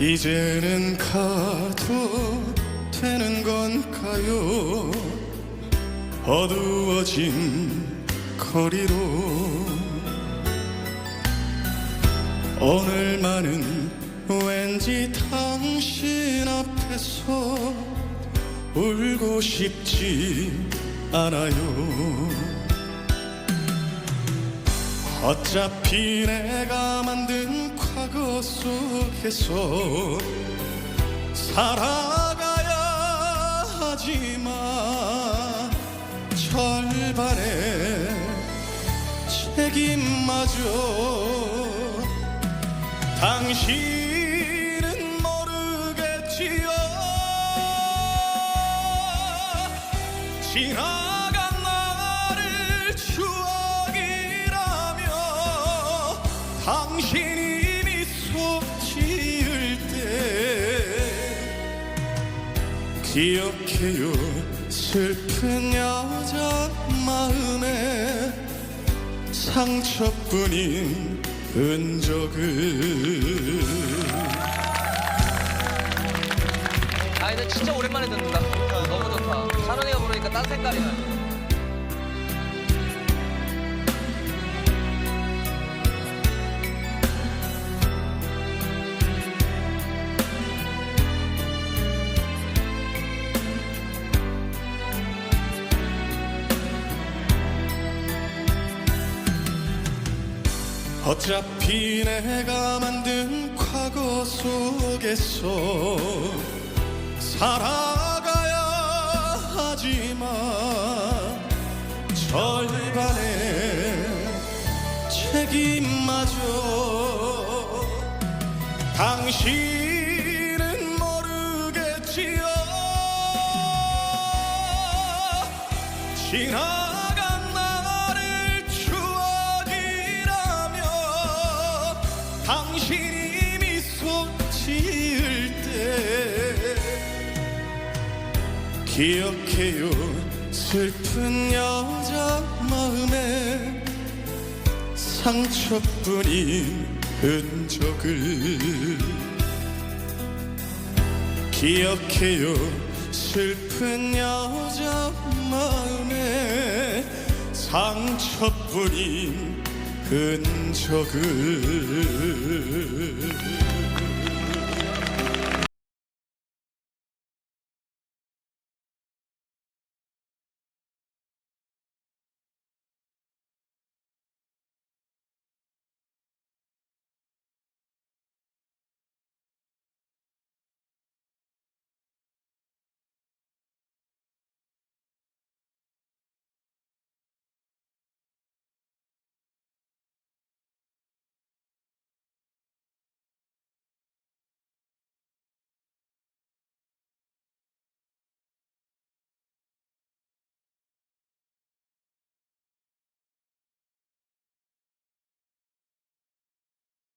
이제는 가도 되는 건가요? 어두워진 거리로 오늘만은 왠지 당신 앞에서 울고 싶지 않아요. 어차피 내가 만든 과거 속에서 살아가야 하지만 절반의 책임마저 당신은 모르겠지요. 지나간 나를 추억이라며 당신이 기억해요 슬픈 여자 마음에 상처뿐인 흔적을 아 근데 진짜 오랜만에 듣는다. 너무 좋다. 찬원이가 부르니까 딴 색깔이 나. 어차피 내가 만든 과거 속에서 살아가야 하지만 절반의 책임마저 당신은 모르겠지요. 지나 미소 지을 때 기억해요. 슬픈 여자 마음에 상처뿐인 흔적을 기억해요. 슬픈 여자 마음에 상처뿐인 흔적을